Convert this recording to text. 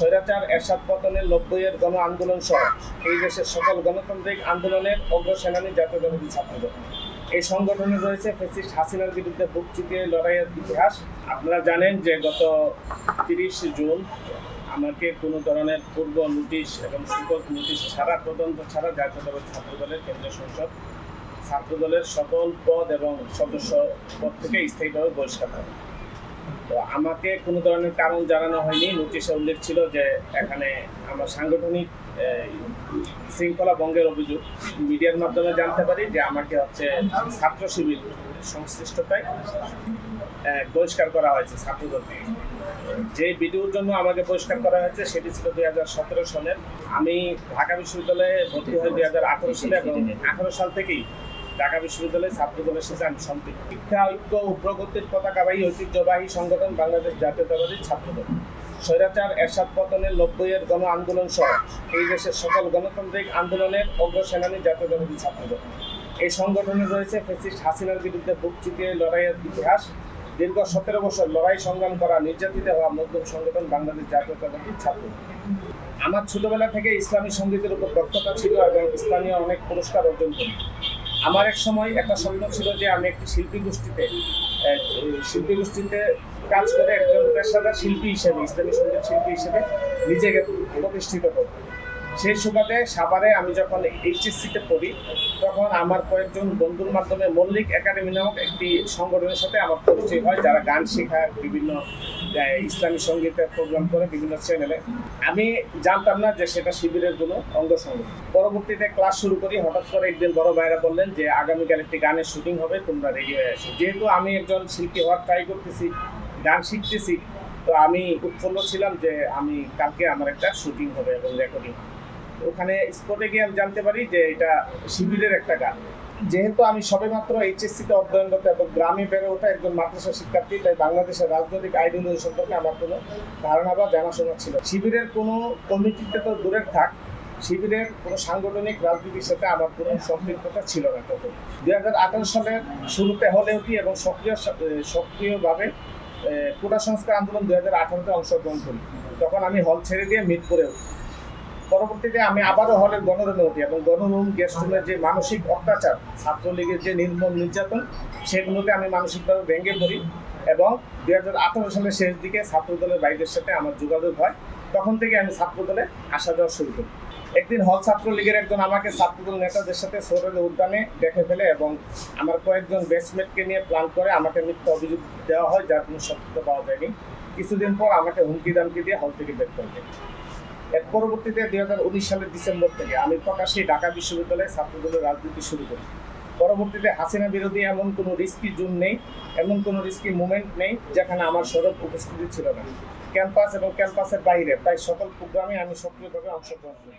স্বৈরাচার, এরশাদ পতনের নব্বইয়ের গণ আন্দোলন সহ এই দেশের সকল গণতান্ত্রিক আন্দোলনের অগ্রসেনানী জাতীয়তাবাদী ছাত্রদল। এই সংগঠনে রয়েছে ফেসিস্ট হাসিনার বিরুদ্ধে বুক চুকিয়ে লড়াইয়ের ইতিহাস। আপনারা জানেন যে গত তিরিশ জুন আমাকে কোনো ধরনের পূর্ব নোটিশ এবং সুযোগ নোটিশ ছাড়া, তদন্ত ছাড়া জাতীয়তাবাদী ছাত্রদলের কেন্দ্রীয় সংসদ ছাত্রদলের সকল পদ এবং সদস্য পদ থেকে স্থায়ীভাবে বহিষ্কার করে আমাকে কোনো ধরনের কারণ জানানো হয়নি। নোটিশে উল্লেখ ছিল যে এখানে আমার সাংগঠনিক শৃঙ্খলা ভঙ্গের অভিযোগ মিডিয়ার মাধ্যমে জানতে পারি যে আমাকে হচ্ছে ছাত্র শিবির সংশ্লিষ্টতায় বহিষ্কার করা হয়েছে ছাত্রদল থেকে যে ভিডিওর জন্য আমাকে বহিষ্কার করা হয়েছে সেটি ছিল দুই হাজার সতেরো সালের। আমি ঢাকা বিশ্ববিদ্যালয়ে ভর্তি হই দুই হাজার আঠারো সালে এবং আঠারো সাল থেকেই ঢাকা বিশ্ববিদ্যালয়ের ছাত্র দলের সাথে আমি সম্পৃক্ত। শিক্ষা ঐক্য ও প্রগতির পতাকাবাহী ঐতিহ্যবাহী সংগঠন বাংলাদেশ জাতীয়তাবাদী ছাত্র দল স্বৈরাচার, এরশাদ পতনের নব্বইয়ের গণ আন্দোলন সহ এই দেশের সকল গণতান্ত্রিক আন্দোলনের অগ্রসেনানী জাতীয়তাবাদী ছাত্র দল এই সংগঠনে রয়েছে ফেসিস্ট হাসিনার বিরুদ্ধে বুক চুকিয়ে লড়াইয়ের ইতিহাস, দীর্ঘ সতেরো বছর লড়াই সংগ্রাম করা নির্যাতিত হওয়া মধ্যম সংগঠন বাংলাদেশ জাতীয়তাবাদী ছাত্র। আমার ছোটবেলা থেকে ইসলামী সঙ্গীতের উপর দক্ষতা ছিল এবং স্থানীয় অনেক পুরস্কার অর্জন করি। আমার এক সময় একটা স্বপ্ন ছিল যে আমি একটি শিল্পী গোষ্ঠীতে শিল্পী গোষ্ঠীতে কাজ করে একজন পেশাদার শিল্পী হিসেবে, ইসলামী সংগীত শিল্পী হিসেবে নিজেকে প্রতিষ্ঠিত করব। সেই সুবাদে সাভারে আমি যখন এইচএসসিতে পড়ি, তখন আমার কয়েকজন বন্ধুর মাধ্যমে মল্লিক একাডেমি নামক একটি সংগঠনের সাথে আমার পরিচয় হয়, যারা গান শেখায় বিভিন্ন ইসলামী সঙ্গীতের প্রোগ্রাম করে বিভিন্ন চ্যানেলে আমি জানতাম না যে সেটা শিবিরের কোনো অঙ্গ সংগঠন পরবর্তীতে ক্লাস শুরু করি, হঠাৎ করে একদিন বড় ভাইরা বললেন যে, আগামীকাল একটি গানের শুটিং হবে, তোমরা রেডি হয়ে আসো। যেহেতু আমি একজন শিল্পী হওয়ার ট্রাই করতেছি, গান শিখতেছি, তো আমি উৎফুল্ল ছিলাম যে আমি কালকে আমার একটা শুটিং হবে এবং রেকর্ডিং ওখানে স্পটে গিয়ে আমি জানতে পারি যে এটা শিবিরের একটা গান। যেহেতু আমি সবেমাত্র এইচএসসিতে অধ্যয়নরত এবং গ্রামে বেড়ে ওঠা একজন মাদ্রাসা শিক্ষার্থী, তাই বাংলাদেশের রাজনৈতিক আইডিওলজি সম্পর্কে আমার কোনো ধারণা বা জানাশোনা ছিল। শিবিরের কোনো কমিটিতে তো দূরের থাক, শিবিরের কোনো সাংগঠনিক রাজনীতির সাথে আমার কোনো সম্পৃক্ততা ছিল না তখন। দুই হাজার আঠারো সালের শুরুতে হলেও কি এবং সক্রিয় সক্রিয়ভাবে কোটা সংস্কার আন্দোলন দুই হাজার আঠারোতে অংশগ্রহণ করি। তখন আমি হল ছেড়ে দিয়ে মিটপুরে উঠি পরবর্তীতে আমি আবারও হলের গণরুমে উঠি এবং গণরুম গেস্ট রুমের যে মানসিক অত্যাচার, ছাত্রলীগের যে নির্মম নির্যাতন সেগুলোতে আমি মানসিকভাবে ভেঙে পড়ি এবং দুই হাজার আঠারো সালের শেষ দিকে ছাত্রদলের বাইরের সাথে আমার যোগাযোগ হয়। তখন থেকে আমি ছাত্রদলে আসা যাওয়া শুরু করি। একদিন হল ছাত্রলীগের একজন আমাকে ছাত্রদল নেতাদের সাথে সোরেল উদ্যানে দেখে ফেলে এবং আমার কয়েকজন বেস্টমেটকে নিয়ে প্ল্যান করে আমাকে মিথ্যা অভিযোগ দেওয়া হয়, যার কোনো সত্যতা পাওয়া যায়নি। কিছুদিন পর আমাকে হুমকি দামকি দিয়ে হল থেকে বের করে দেয়। এর পরবর্তীতে দুই হাজার উনিশ সালের ডিসেম্বর থেকে আমি প্রকাশ্যে ঢাকা বিশ্ববিদ্যালয়ে ছাত্রদলের রাজনীতি শুরু করি। পরবর্তীতে হাসিনা বিরোধী এমন কোনো রিস্কি জুন নেই, এমন কোনো রিস্কি মুভমেন্ট নেই যেখানে আমার সড়ক উপস্থিতি ছিল না। ক্যাম্পাস এবং ক্যাম্পাসের বাইরে প্রায় সকল প্রোগ্রামে আমি সক্রিয়ভাবে অংশগ্রহণ করি।